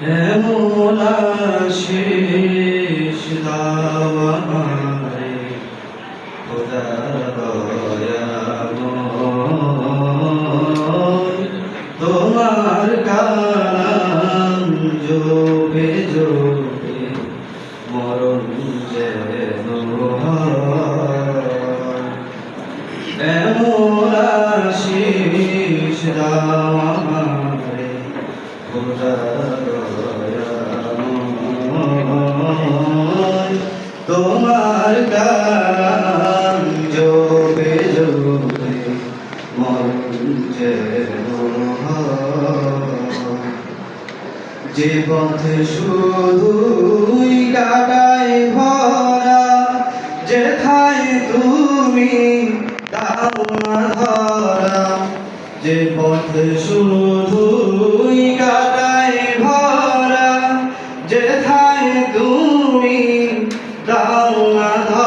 এমন আশিস দাও আমারে খোদা তোমার কালাম যোগে যোগে মরণ যেন হয়। এমন আশিস দাও আমারে খোদা তোমার কালাম যোগে যোগে হয়। যে পথে শুধুই কাটায় ভরা, যেথায় তুমি না ধরা, যে পথে শুধুই দাও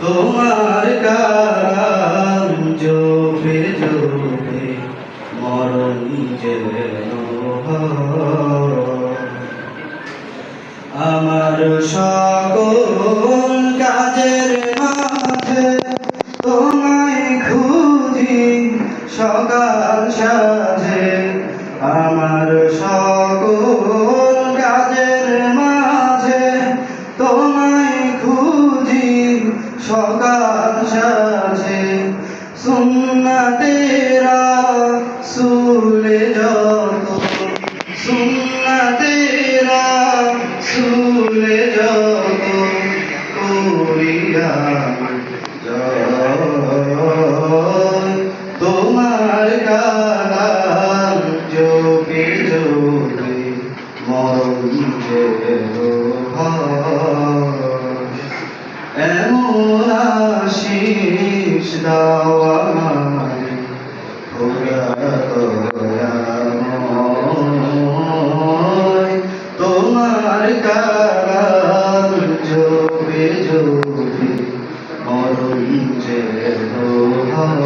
তোমার কালাম জোবে জোবে মরণ। আমার সকল কাজের মাঝে তোমায় খুঁজি সকাল সাজে আমার সকল সকাল 제도하